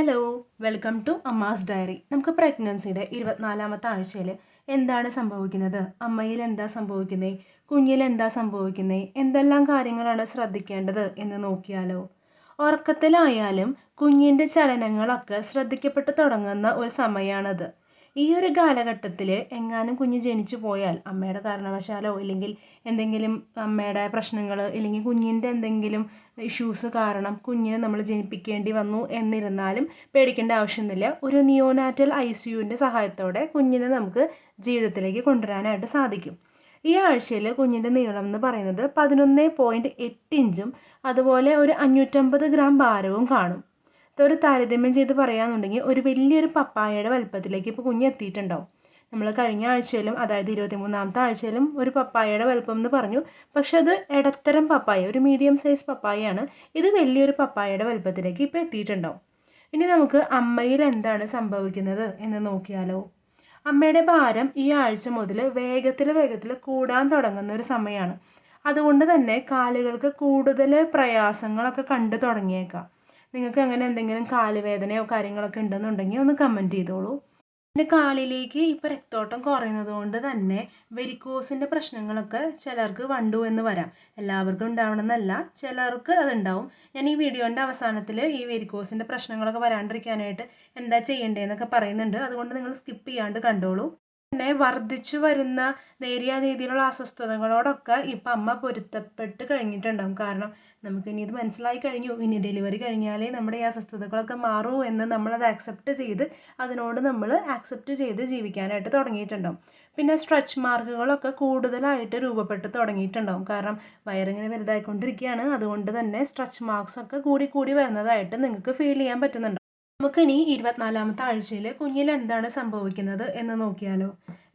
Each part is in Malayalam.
Hello welcome to Amma's diary നമുക്ക് പ്രഗ്നൻസിയുടെ ഇരുപത്തിനാലാമത്തെ ആഴ്ചയിൽ എന്താണ് സംഭവിക്കുന്നത്? അമ്മയിൽ എന്താ സംഭവിക്കുന്നത് കുഞ്ഞിൽ എന്താ സംഭവിക്കുന്നത് എന്തെല്ലാം കാര്യങ്ങളാണ് ശ്രദ്ധിക്കേണ്ടത് എന്ന് നോക്കിയാലോ? ഉറക്കത്തിലായാലും കുഞ്ഞിന്റെ ചലനങ്ങളൊക്കെ ശ്രദ്ധിക്കപ്പെട്ട് തുടങ്ങുന്ന ഒരു സമയമാണത് ഈ ഒരു കാലഘട്ടത്തിൽ എങ്ങാനും കുഞ്ഞ് ജനിച്ചു പോയാൽ അമ്മയുടെ കാരണവശാലോ ഇല്ലെങ്കിൽ എന്തെങ്കിലും അമ്മയുടെ പ്രശ്നങ്ങൾ ഇല്ലെങ്കിൽ കുഞ്ഞിന്റെ എന്തെങ്കിലും ഇഷ്യൂസ് കാരണം കുഞ്ഞിനെ നമ്മൾ ജനിപ്പിക്കേണ്ടി വന്നു എന്നിരുന്നാലും പേടിക്കേണ്ട ആവശ്യമൊന്നുമില്ല. ഒരു നിയോനാറ്റൽ ഐ സിയുവിന്റെ സഹായത്തോടെ കുഞ്ഞിനെ നമുക്ക് ജീവിതത്തിലേക്ക് കൊണ്ടുവരാനായിട്ട് സാധിക്കും. ഈ ആഴ്ചയിൽ കുഞ്ഞിന്റെ നീളം എന്ന് പറയുന്നത് പതിനൊന്ന് പോയിന്റ് എട്ട് ഇഞ്ചും അതുപോലെ ഒരു അഞ്ഞൂറ്റമ്പത് ഗ്രാം ഭാരവും കാണും. ഇതൊരു താരതമ്യം ചെയ്ത് പറയുകയാണെന്നുണ്ടെങ്കിൽ ഒരു വലിയൊരു പപ്പായയുടെ വലുപ്പത്തിലേക്ക് ഇപ്പോൾ കുഞ്ഞ് എത്തിയിട്ടുണ്ടാവും നമ്മൾ കഴിഞ്ഞ ആഴ്ചയിലും അതായത് ഇരുപത്തിമൂന്നാമത്തെ ആഴ്ചയിലും ഒരു പപ്പായയുടെ വലുപ്പം എന്ന് പറഞ്ഞു. പക്ഷെ അത് ഇടത്തരം പപ്പായ ഒരു മീഡിയം സൈസ് പപ്പായയാണ്. ഇത് വലിയൊരു പപ്പായയുടെ വലുപ്പത്തിലേക്ക് ഇപ്പോൾ എത്തിയിട്ടുണ്ടാവും ഇനി നമുക്ക് അമ്മയിൽ എന്താണ് സംഭവിക്കുന്നത് എന്ന് നോക്കിയാലോ? അമ്മയുടെ ഭാരം ഈ ആഴ്ച മുതൽ വേഗത്തിൽ വേഗത്തിൽ കൂടാൻ തുടങ്ങുന്ന ഒരു സമയമാണ്. അതുകൊണ്ട് തന്നെ കാലുകൾക്ക് കൂടുതൽ പ്രയാസങ്ങളൊക്കെ കണ്ടു തുടങ്ങിയേക്കാം. നിങ്ങൾക്ക് അങ്ങനെ എന്തെങ്കിലും കാലുവേദനയോ കാര്യങ്ങളൊക്കെ ഉണ്ടെന്നുണ്ടെങ്കിൽ ഒന്ന് കമന്റ് ചെയ്തോളൂ. പിന്നെ കാലിലേക്ക് ഇപ്പോൾ രക്തോട്ടം കുറയുന്നത് കൊണ്ട് തന്നെ വെരിക്കോസിന്റെ പ്രശ്നങ്ങളൊക്കെ ചിലർക്ക് വണ്ടു എന്ന് വരാം. എല്ലാവർക്കും ഉണ്ടാവണമെന്നല്ല ചിലർക്ക് അതുണ്ടാവും. ഞാൻ ഈ വീഡിയോന്റെ അവസാനത്തിൽ ഈ വെരിക്കോസിന്റെ പ്രശ്നങ്ങളൊക്കെ വരാണ്ടിരിക്കാനായിട്ട് എന്താ ചെയ്യേണ്ടതെന്നൊക്കെ പറയുന്നുണ്ട്. അതുകൊണ്ട് നിങ്ങൾ സ്കിപ്പ് ചെയ്യാണ്ട് കണ്ടോളൂ. പിന്നെ വർദ്ധിച്ചു വരുന്ന നേരിയ രീതിയിലുള്ള അസ്വസ്ഥതകളോടൊക്കെ ഇപ്പം അമ്മ പൊരുത്തപ്പെട്ട് കഴിഞ്ഞിട്ടുണ്ടാകും കാരണം നമുക്ക് ഇനി ഇത് മനസ്സിലായി കഴിഞ്ഞു. ഇനി ഡെലിവറി കഴിഞ്ഞാലേ നമ്മുടെ ഈ അസ്വസ്ഥതകളൊക്കെ മാറൂ എന്ന് നമ്മളത് ആക്സെപ്റ്റ് ചെയ്ത് അതിനോട് നമ്മൾ ആക്സെപ്റ്റ് ചെയ്ത് ജീവിക്കാനായിട്ട് തുടങ്ങിയിട്ടുണ്ടാകും പിന്നെ സ്ട്രെച്ച് മാർക്കുകളൊക്കെ കൂടുതലായിട്ട് രൂപപ്പെട്ട് തുടങ്ങിയിട്ടുണ്ടാകും കാരണം വയറിങ്ങനെ വലുതായിക്കൊണ്ടിരിക്കുകയാണ്. അതുകൊണ്ട് തന്നെ സ്ട്രെച്ച് മാർക്സ് ഒക്കെ കൂടി കൂടി വരുന്നതായിട്ട് നിങ്ങൾക്ക് ഫീൽ ചെയ്യാൻ പറ്റുന്നുണ്ട്. നമുക്കിനി ഇരുപത്തിനാലാമത്തെ ആഴ്ചയിൽ കുഞ്ഞിൽ എന്താണ് സംഭവിക്കുന്നത് എന്ന് നോക്കിയാലോ.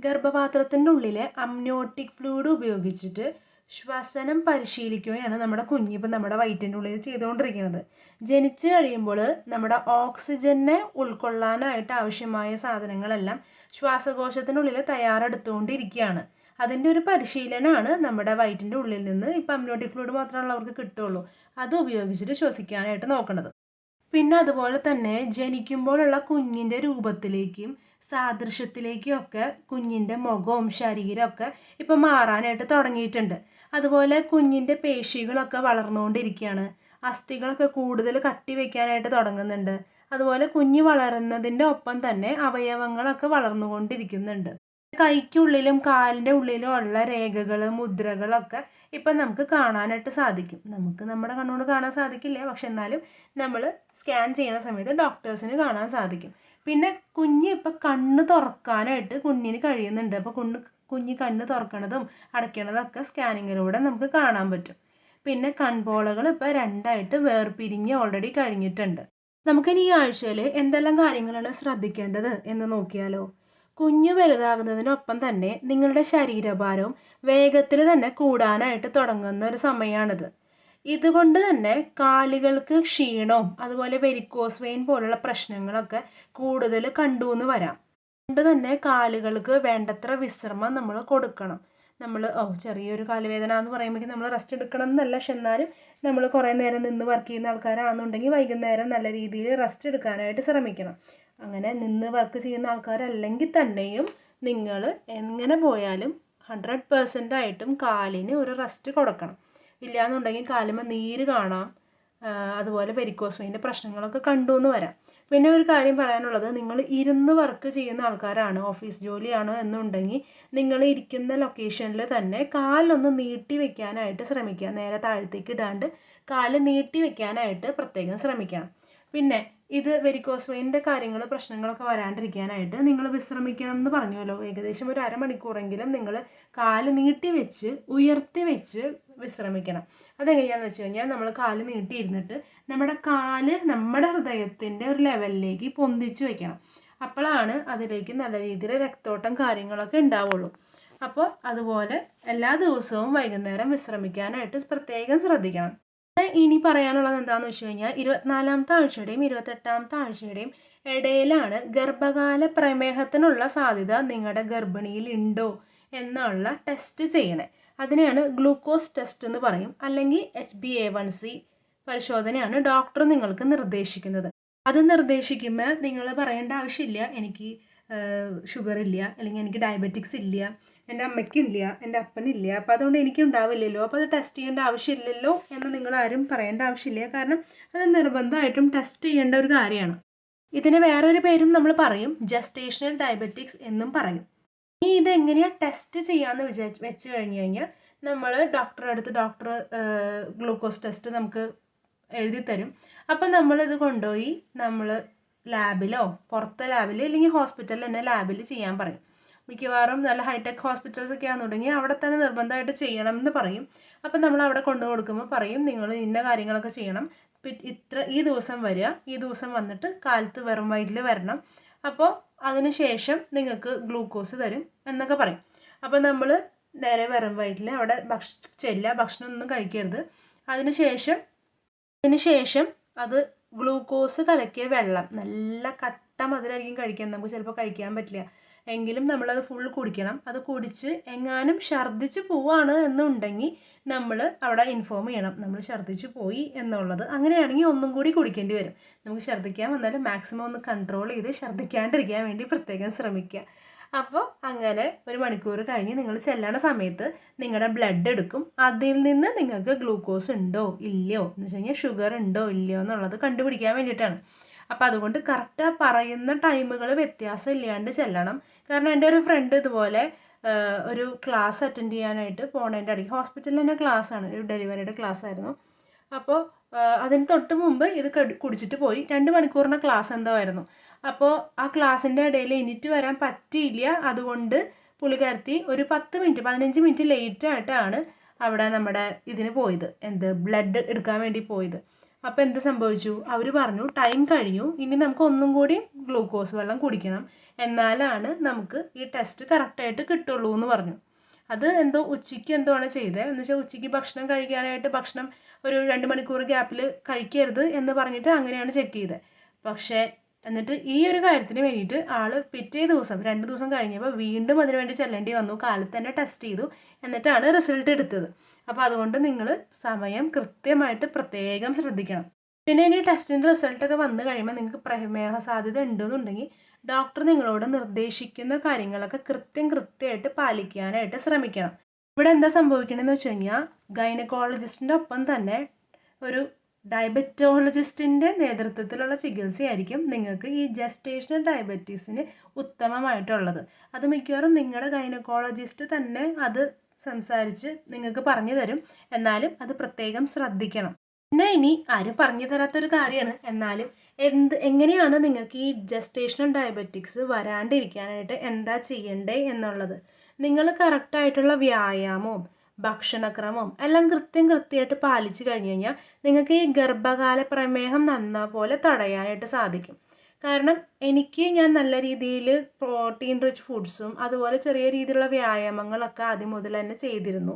ഗർഭപാത്രത്തിന്റെ ഉള്ളിലെ അമ്നോട്ടിക് ഫ്ലൂയിഡ് ഉപയോഗിച്ചിട്ട് ശ്വസനം പരിശീലിക്കുകയാണ് നമ്മുടെ കുഞ്ഞിപ്പം നമ്മുടെ വയറ്റിന്റെ ഉള്ളിൽ ചെയ്തുകൊണ്ടിരിക്കുന്നത്. ജനിച്ചു കഴിയുമ്പോൾ നമ്മുടെ ഓക്സിജനെ ഉൾക്കൊള്ളാനായിട്ട് ആവശ്യമായ സാധനങ്ങളെല്ലാം ശ്വാസകോശത്തിനുള്ളിൽ തയ്യാറെടുത്തുകൊണ്ടിരിക്കുകയാണ്. അതിന്റെ ഒരു പരിശീലനമാണ് നമ്മുടെ വയറ്റിന്റെ ഉള്ളിൽ നിന്ന് ഇപ്പം അമ്നോട്ടിക് ഫ്ലൂയിഡ് മാത്രമുള്ളവർക്ക് കിട്ടുള്ളൂ അത് ഉപയോഗിച്ചിട്ട് ശ്വസിക്കാനായിട്ട് നോക്കുന്നത്. പിന്നെ അതുപോലെ തന്നെ ജനിക്കുമ്പോഴുള്ള കുഞ്ഞിന്റെ രൂപത്തിലേക്കും സാദൃശ്യത്തിലേക്കും ഒക്കെ കുഞ്ഞിന്റെ മുഖവും ശരീരമൊക്കെ ഇപ്പം മാറാനായിട്ട് തുടങ്ങിയിട്ടുണ്ട്. അതുപോലെ കുഞ്ഞിന്റെ പേശികളൊക്കെ വളർന്നുകൊണ്ടിരിക്കുകയാണ്. അസ്ഥികളൊക്കെ കൂടുതൽ കട്ടി വയ്ക്കാനായിട്ട് തുടങ്ങുന്നുണ്ട്. അതുപോലെ കുഞ്ഞ് വളരുന്നതിന്റെ ഒപ്പം തന്നെ അവയവങ്ങളൊക്കെ വളർന്നുകൊണ്ടിരിക്കുന്നുണ്ട്. കൈക്കുള്ളിലും കാലിന്റെ ഉള്ളിലും ഉള്ള രേഖകൾ മുദ്രകളൊക്കെ ഇപ്പം നമുക്ക് കാണാനായിട്ട് സാധിക്കും. നമുക്ക് നമ്മുടെ കണ്ണുകൊണ്ട് കാണാൻ സാധിക്കില്ല? പക്ഷെ എന്നാലും നമ്മൾ സ്കാൻ ചെയ്യുന്ന സമയത്ത് ഡോക്ടേഴ്സിന് കാണാൻ സാധിക്കും. പിന്നെ കുഞ്ഞ് ഇപ്പം കണ്ണ് തുറക്കാനായിട്ട് കുഞ്ഞിന് കഴിയുന്നുണ്ട്. അപ്പോൾ കുഞ്ഞ് കുഞ്ഞ് കണ്ണ് തുറക്കണതും അടയ്ക്കണതൊക്കെ സ്കാനിങ്ങിലൂടെ നമുക്ക് കാണാൻ പറ്റും. പിന്നെ കൺപോളകൾ ഇപ്പോൾ രണ്ടായിട്ട് വേർപിരിഞ്ഞ് ഓൾറെഡി കഴിഞ്ഞിട്ടുണ്ട്. നമുക്കിനി ഈ ആഴ്ചയിൽ എന്തെല്ലാം കാര്യങ്ങളാണ് ശ്രദ്ധിക്കേണ്ടത് എന്ന് നോക്കിയാലോ? കുഞ്ഞ് വലുതാകുന്നതിനൊപ്പം തന്നെ നിങ്ങളുടെ ശരീരഭാരവും വേഗത്തിൽ തന്നെ കൂടാനായിട്ട് തുടങ്ങുന്ന ഒരു സമയമാണിത്. ഇതുകൊണ്ട് തന്നെ കാലുകൾക്ക് ക്ഷീണവും അതുപോലെ വെരിക്കോസ് വെയിൻ പോലുള്ള പ്രശ്നങ്ങളൊക്കെ കൂടുതൽ കണ്ടു എന്ന് വരാം. അതുകൊണ്ട് തന്നെ കാലുകൾക്ക് വേണ്ടത്ര വിശ്രമം നമ്മൾ കൊടുക്കണം. നമ്മൾ ഓ ചെറിയൊരു കാലുവേദന എന്ന് പറയുമ്പോഴേക്കും നമ്മൾ റെസ്റ്റ് എടുക്കണം എന്നല്ല. പക്ഷെ എന്നാലും നമ്മൾ കുറേ നേരം നിന്ന് വർക്ക് ചെയ്യുന്ന ആൾക്കാരാണെന്നുണ്ടെങ്കിൽ വൈകുന്നേരം നല്ല രീതിയിൽ റെസ്റ്റ് എടുക്കാനായിട്ട് ശ്രമിക്കണം. അങ്ങനെ നിന്ന് വർക്ക് ചെയ്യുന്ന ആൾക്കാരല്ലെങ്കിൽ തന്നെയും നിങ്ങൾ എങ്ങനെ പോയാലും ഹൺഡ്രഡ് പെർസെന്റ് ആയിട്ടും കാലിന് ഒരു റെസ്റ്റ് കൊടുക്കണം. ഇല്ലയെന്നുണ്ടെങ്കിൽ കാലുമ്മ നീര് കാണാം അതുപോലെ വെരിക്കോസ് വെയിന്റെ പ്രശ്നങ്ങളൊക്കെ കണ്ടു എന്ന് വരാം. പിന്നെ ഒരു കാര്യം പറയാനുള്ളത് നിങ്ങൾ ഇരുന്ന് വർക്ക് ചെയ്യുന്ന ആൾക്കാരാണ് ഓഫീസ് ജോലിയാണ് എന്നുണ്ടെങ്കിൽ നിങ്ങൾ ഇരിക്കുന്ന ലൊക്കേഷനിൽ തന്നെ കാലൊന്ന് നീട്ടി വെക്കാനായിട്ട് ശ്രമിക്കുക. നേരെ താഴത്തേക്ക് ഇടാണ്ട് കാൽ നീട്ടി വെക്കാനായിട്ട് പ്രത്യേകം ശ്രമിക്കണം. പിന്നെ ഇത് വെരിക്കോസ് വെയിന്റെ കാര്യങ്ങൾ പ്രശ്നങ്ങളൊക്കെ വരാണ്ടിരിക്കാനായിട്ട് നിങ്ങൾ വിശ്രമിക്കണം എന്ന് പറഞ്ഞുവല്ലോ. ഏകദേശം ഒരു അരമണിക്കൂറെങ്കിലും നിങ്ങൾ കാൽ നീട്ടി വെച്ച് ഉയർത്തി വെച്ച് വിശ്രമിക്കണം. അതെങ്ങനെയാണെന്ന് വെച്ച് കഴിഞ്ഞാൽ നമ്മൾ കാൽ നീട്ടിയിരുന്നിട്ട് നമ്മുടെ കാൽ നമ്മുടെ ഹൃദയത്തിന്റെ ഒരു ലെവലിലേക്ക് പൊന്തിച്ച് വെക്കണം. അപ്പോഴാണ് അതിലേക്ക് നല്ല രീതിയിൽ രക്തോട്ടം കാര്യങ്ങളൊക്കെ ഉണ്ടാവുള്ളൂ. അപ്പോൾ അതുപോലെ എല്ലാ ദിവസവും വൈകുന്നേരം വിശ്രമിക്കാനായിട്ട് പ്രത്യേകം ശ്രദ്ധിക്കണം. ഇനി പറയാനുള്ളത് എന്താണെന്ന് വെച്ച് കഴിഞ്ഞാൽ ഇരുപത്തിനാലാമത്തെ ആഴ്ചയുടെയും ഇരുപത്തെട്ടാമത്തെ ആഴ്ചയുടെയും ഇടയിലാണ് ഗർഭകാല പ്രമേഹത്തിനുള്ള സാധ്യത നിങ്ങളുടെ ഗർഭിണിയിൽ ഉണ്ടോ എന്നുള്ള ടെസ്റ്റ് ചെയ്യണേ. അതിനെയാണ് ഗ്ലൂക്കോസ് ടെസ്റ്റ് എന്ന് പറയും. അല്ലെങ്കിൽ H B A one C പരിശോധനയാണ് ഡോക്ടർ നിങ്ങൾക്ക് നിർദ്ദേശിക്കുന്നത്. അത് നിർദ്ദേശിക്കുമ്പോൾ നിങ്ങൾ പറയേണ്ട ആവശ്യമില്ല. എനിക്ക് ഷുഗർ ഇല്ല. അല്ലെങ്കിൽ എനിക്ക് ഡയബറ്റിക്സ് ഇല്ല. എന്റെ അമ്മയ്ക്കില്ല എന്റെ അപ്പനില്ല. അപ്പോൾ അതുകൊണ്ട് എനിക്കുണ്ടാവില്ലല്ലോ. അപ്പോൾ അത് ടെസ്റ്റ് ചെയ്യേണ്ട ആവശ്യമില്ലല്ലോ എന്ന് നിങ്ങൾ ആരും പറയേണ്ട ആവശ്യമില്ല. കാരണം അത് നിർബന്ധമായിട്ടും ടെസ്റ്റ് ചെയ്യേണ്ട ഒരു കാര്യമാണ്. ഇതിന് വേറൊരു പേരും നമ്മൾ പറയും. ജസ്റ്റേഷണൽ ഡയബറ്റിക്സ് എന്നും പറയും. ഇനി ഇതെങ്ങനെയാണ് ടെസ്റ്റ് ചെയ്യാമെന്ന് വിചാരിച്ച് വെച്ച് കഴിഞ്ഞ് കഴിഞ്ഞാൽ നമ്മൾ ഡോക്ടറെ അടുത്ത് ഡോക്ടർ ഗ്ലൂക്കോസ് ടെസ്റ്റ് നമുക്ക് എഴുതി തരും. അപ്പം നമ്മളിത് കൊണ്ടുപോയി നമ്മൾ ലാബിലോ പുറത്തെ ലാബിൽ അല്ലെങ്കിൽ ഹോസ്പിറ്റലിൽ തന്നെ ലാബിൽ ചെയ്യാൻ പറയും. മിക്കവാറും നല്ല ഹൈടെക് ഹോസ്പിറ്റൽസ് ഒക്കെ തുടങ്ങി അവിടെ തന്നെ നിർബന്ധമായിട്ട് ചെയ്യണം എന്ന് പറയും. അപ്പം നമ്മൾ അവിടെ കൊണ്ടു കൊടുക്കുമ്പോൾ പറയും നിങ്ങൾ ഇന്ന കാര്യങ്ങളൊക്കെ ചെയ്യണം. ഇത്ര ഈ ദിവസം വരിക. ഈ ദിവസം വന്നിട്ട് കാലത്ത് വെറും വയറ്റിൽ വരണം. അപ്പോൾ അതിന് ശേഷം നിങ്ങൾക്ക് ഗ്ലൂക്കോസ് തരും എന്നൊക്കെ പറയും. അപ്പോൾ നമ്മൾ നേരെ വെറും വയറ്റിൽ അവിടെ ഭക്ഷ ചെല്ലുക ഭക്ഷണം ഒന്നും കഴിക്കരുത്. അതിന് ശേഷം അതിന് ശേഷം അത് ഗ്ലൂക്കോസ് കലക്കിയ വെള്ളം നല്ല കട്ട മധുരമായിരിക്കും കഴിക്കാൻ. നമുക്ക് ചിലപ്പോൾ കഴിക്കാൻ പറ്റില്ല. എങ്കിലും നമ്മളത് ഫുൾ കുടിക്കണം. അത് കുടിച്ച് എങ്ങാനും ഛർദ്ദിച്ച് പോവാണ് എന്നുണ്ടെങ്കിൽ നമ്മൾ അവിടെ ഇൻഫോം ചെയ്യണം. നമ്മൾ ഛർദ്ദിച്ച് പോയി എന്നുള്ളത്. അങ്ങനെയാണെങ്കിൽ ഒന്നും കൂടി കുടിക്കേണ്ടി വരും. നമുക്ക് ഛർദ്ദിക്കാൻ വന്നാലും മാക്സിമം ഒന്ന് കൺട്രോൾ ചെയ്ത് ഛർദ്ദിക്കാണ്ടിരിക്കാൻ വേണ്ടി പ്രത്യേകം ശ്രമിക്കുക. അപ്പോൾ അങ്ങനെ ഒരു മണിക്കൂർ കഴിഞ്ഞ് നിങ്ങൾ ചെല്ലണ സമയത്ത് നിങ്ങളുടെ ബ്ലഡ് എടുക്കും. അതിൽ നിന്ന് നിങ്ങൾക്ക് ഗ്ലൂക്കോസ് ഉണ്ടോ? ഇല്ലയോ? എന്ന് വെച്ച് കഴിഞ്ഞാൽ ഷുഗർ ഉണ്ടോ? ഇല്ലയോ? എന്നുള്ളത് കണ്ടുപിടിക്കാൻ വേണ്ടിയിട്ടാണ്. അപ്പോൾ അതുകൊണ്ട് കറക്റ്റ് പറയുന്ന ടൈമുകൾ വ്യത്യാസം ഇല്ലാണ്ട് ചെല്ലണം. കാരണം എന്റെ ഒരു ഫ്രണ്ട് ഇതുപോലെ ഒരു ക്ലാസ് അറ്റൻഡ് ചെയ്യാനായിട്ട് പോണതിന്റെ ഇടയ്ക്ക് ഹോസ്പിറ്റലിൽ തന്നെ ആണ്. ഒരു ഡെലിവറിയുടെ ക്ലാസ് ആയിരുന്നു. അപ്പോൾ അതിന് തൊട്ട് മുമ്പ് ഇത് കുടിച്ചിട്ട് പോയി. രണ്ട് മണിക്കൂറിന്റെ ക്ലാസ് എന്തോ ആയിരുന്നു. അപ്പോൾ ആ ക്ലാസ്സിന്റെ ഇടയിൽ എനിറ്റ് വരാൻ പറ്റിയില്ല. അതുകൊണ്ട് പുള്ളിക്കാരത്തി ഒരു പത്ത് മിനിറ്റ് പതിനഞ്ച് മിനിറ്റ് ലേറ്റ് ആയിട്ടാണ് അവിടെ നമ്മുടെ ഇതിന് പോയത്. എന്ത് ബ്ലഡ് എടുക്കാൻ വേണ്ടി പോയത്. അപ്പോൾ എന്ത് സംഭവിച്ചു? അവർ പറഞ്ഞു ടൈം കഴിഞ്ഞു. ഇനി നമുക്ക് ഒന്നും കൂടി ഗ്ലൂക്കോസ് വെള്ളം കുടിക്കണം. എന്നാലാണ് നമുക്ക് ഈ ടെസ്റ്റ് കറക്റ്റായിട്ട് കിട്ടുള്ളൂ എന്ന് പറഞ്ഞു. അത് എന്തോ ഉച്ചയ്ക്ക് എന്തോ ആണ് ചെയ്തത് എന്ന് വെച്ചാൽ ഉച്ചയ്ക്ക് ഭക്ഷണം കഴിക്കാനായിട്ട് ഭക്ഷണം ഒരു രണ്ട് മണിക്കൂർ ഗ്യാപ്പിൽ കഴിക്കരുത് എന്ന് പറഞ്ഞിട്ട് അങ്ങനെയാണ് ചെക്ക് ചെയ്തത് പക്ഷേ എന്നിട്ട് ഈ ഒരു കാര്യത്തിന് വേണ്ടിയിട്ട് ആൾ പിറ്റേ ദിവസം രണ്ട് ദിവസം കഴിഞ്ഞപ്പോൾ വീണ്ടും അതിന് വേണ്ടി ചെല്ലേണ്ടി വന്നു. കാലത്ത് തന്നെ ടെസ്റ്റ് ചെയ്തു. എന്നിട്ടാണ് റിസൾട്ട് എടുത്തത്. അപ്പോൾ അതുകൊണ്ട് നിങ്ങൾ സമയം കൃത്യമായിട്ട് പ്രത്യേകം ശ്രദ്ധിക്കണം. പിന്നെ ഇനി ടെസ്റ്റിന്റെ റിസൾട്ടൊക്കെ വന്നു കഴിയുമ്പോൾ നിങ്ങൾക്ക് പ്രമേഹ സാധ്യത ഉണ്ടെന്നുണ്ടെങ്കിൽ ഡോക്ടർ നിങ്ങളോട് നിർദ്ദേശിക്കുന്ന കാര്യങ്ങളൊക്കെ കൃത്യം കൃത്യമായിട്ട് പാലിക്കാനായിട്ട് ശ്രമിക്കണം. ഇവിടെ എന്താ സംഭവിക്കണമെന്ന് വെച്ച് കഴിഞ്ഞാൽ ഗൈനക്കോളജിസ്റ്റിന്റെ ഒപ്പം തന്നെ ഒരു ഡയബറ്റോളജിസ്റ്റിന്റെ നേതൃത്വത്തിലുള്ള ചികിത്സയായിരിക്കും നിങ്ങൾക്ക് ഈ ജസ്റ്റേഷണൽ ഡയബറ്റീസിന് ഉത്തമമായിട്ടുള്ളത്. അത് മിക്കവാറും നിങ്ങളുടെ ഗൈനക്കോളജിസ്റ്റ് തന്നെ അത് സംസാരിച്ച് നിങ്ങൾക്ക് പറഞ്ഞു തരും എന്നാലും അത് പ്രത്യേകം ശ്രദ്ധിക്കണം. പിന്നെ ഇനി ആരും പറഞ്ഞു തരാത്തൊരു കാര്യമാണ്. എന്നാലും എന്ത് എങ്ങനെയാണ് നിങ്ങൾക്ക് ഈ ജസ്റ്റേഷണൽ ഡയബറ്റിക്സ് വരാണ്ടിരിക്കാനായിട്ട് എന്താ ചെയ്യണ്ടേ എന്നുള്ളത്. നിങ്ങൾ കറക്റ്റായിട്ടുള്ള വ്യായാമവും ഭക്ഷണക്രമം എല്ലാം കൃത്യം കൃത്യമായിട്ട് പാലിച്ചു കഴിഞ്ഞ് കഴിഞ്ഞാൽ നിങ്ങൾക്ക് ഈ ഗർഭകാല പ്രമേഹം നന്നാ പോലെ തടയാനായിട്ട് സാധിക്കും. കാരണം എനിക്ക് ഞാൻ നല്ല രീതിയിൽ പ്രോട്ടീൻ റിച്ച് ഫുഡ്സും അതുപോലെ ചെറിയ രീതിയിലുള്ള വ്യായാമങ്ങളൊക്കെ ആദ്യം മുതൽ തന്നെ ചെയ്തിരുന്നു.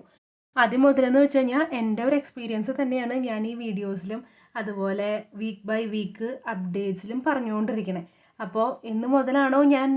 ആദ്യം മുതലെന്ന് വെച്ച് കഴിഞ്ഞാൽ എന്റെ ഒരു എക്സ്പീരിയൻസ് തന്നെയാണ് ഞാൻ ഈ വീഡിയോസിലും അതുപോലെ വീക്ക് ബൈ വീക്ക് അപ്ഡേറ്റ്സിലും പറഞ്ഞുകൊണ്ടിരിക്കണേ. അപ്പോൾ ഇന്ന് മുതലാണോ ഞാൻ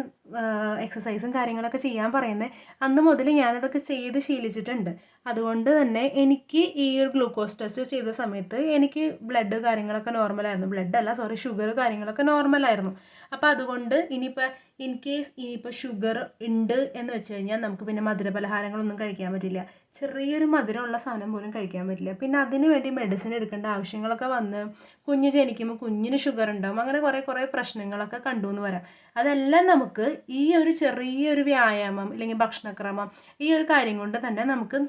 എക്സസൈസും കാര്യങ്ങളൊക്കെ ചെയ്യാൻ പറയുന്നത് അന്ന് മുതൽ ഞാനതൊക്കെ ചെയ്ത് ശീലിച്ചിട്ടുണ്ട്. അതുകൊണ്ട് തന്നെ എനിക്ക് ഈ ഒരു ഗ്ലൂക്കോസ് ടെസ്റ്റ് ചെയ്ത സമയത്ത് എനിക്ക് ബ്ലഡ് കാര്യങ്ങളൊക്കെ നോർമലായിരുന്നു ബ്ലഡ് അല്ല സോറി ഷുഗർ കാര്യങ്ങളൊക്കെ നോർമലായിരുന്നു അപ്പോൾ അതുകൊണ്ട് ഇനിയിപ്പോൾ ഇൻ കേസ് ഇനിയിപ്പോൾ ഷുഗർ ഉണ്ട് എന്ന് വെച്ച് കഴിഞ്ഞാൽ നമുക്ക് പിന്നെ മധുര പലഹാരങ്ങളൊന്നും കഴിക്കാൻ പറ്റില്ല. ചെറിയൊരു മധുരമുള്ള സാധനം പോലും കഴിക്കാൻ പറ്റില്ല. പിന്നെ അതിന് വേണ്ടി മെഡിസിൻ എടുക്കേണ്ട ആവശ്യങ്ങളൊക്കെ വന്ന് കുഞ്ഞ് ജനിക്കുമ്പോൾ കുഞ്ഞിന് ഷുഗർ ഉണ്ടാവും. അങ്ങനെ കുറേ കുറേ പ്രശ്നങ്ങളൊക്കെ കണ്ടു എന്ന് വരാം. അതെല്ലാം നമുക്ക് ഈ ഒരു ചെറിയൊരു വ്യായാമം അല്ലെങ്കിൽ ഭക്ഷണക്രമം ഈ ഒരു കാര്യം കൊണ്ട് തന്നെ നമുക്ക്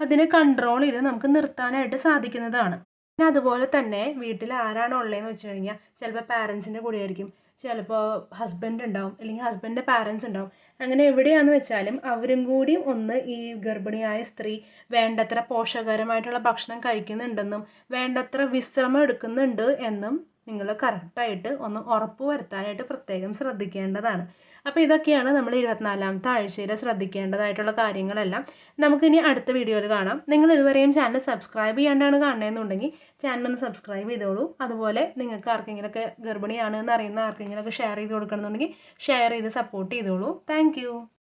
അതിനെ കൺട്രോൾ ചെയ്ത് നമുക്ക് നിർത്താനായിട്ട് സാധിക്കുന്നതാണ്. പിന്നെ അതുപോലെ തന്നെ വീട്ടിൽ ആരാണോ ഉള്ളതെന്ന് വെച്ച് കഴിഞ്ഞാൽ ചിലപ്പോൾ പാരൻസിന്റെ കൂടെ ആയിരിക്കും ചിലപ്പോൾ ഹസ്ബൻഡ് ഉണ്ടാവും അല്ലെങ്കിൽ ഹസ്ബൻഡിന്റെ പാരൻസ് ഉണ്ടാവും. അങ്ങനെ എവിടെയാണെന്ന് വെച്ചാലും അവരും കൂടിയും ഒന്ന് ഈ ഗർഭിണിയായ സ്ത്രീ വേണ്ടത്ര പോഷകരമായിട്ടുള്ള ഭക്ഷണം കഴിക്കുന്നുണ്ടെന്നും വേണ്ടത്ര വിശ്രമം എടുക്കുന്നുണ്ട് എന്നും നിങ്ങൾ കറക്റ്റായിട്ട് ഒന്ന് ഉറപ്പ് വരുത്താനായിട്ട് പ്രത്യേകം ശ്രദ്ധിക്കേണ്ടതാണ്. അപ്പോൾ ഇതൊക്കെയാണ് നമ്മൾ ഇരുപത്തിനാലാമത്തെ ആഴ്ചയിൽ ശ്രദ്ധിക്കേണ്ടതായിട്ടുള്ള കാര്യങ്ങളെല്ലാം. നമുക്കിനി അടുത്ത വീഡിയോയിൽ കാണാം. നിങ്ങൾ ഇതുവരെയും ചാനൽ സബ്സ്ക്രൈബ് ചെയ്യാണ്ടാണ് കാണുന്നതെന്നുണ്ടെങ്കിൽ ചാനൽ ഒന്ന് സബ്സ്ക്രൈബ് ചെയ്തോളൂ. അതുപോലെ നിങ്ങൾക്ക് ആർക്കെങ്കിലുമൊക്കെ ഗർഭിണിയാണ് എന്ന് അറിയുന്ന ആർക്കെങ്കിലുമൊക്കെ ഷെയർ ചെയ്ത് കൊടുക്കണമെന്നുണ്ടെങ്കിൽ ഷെയർ ചെയ്ത് സപ്പോർട്ട് ചെയ്തോളൂ. താങ്ക്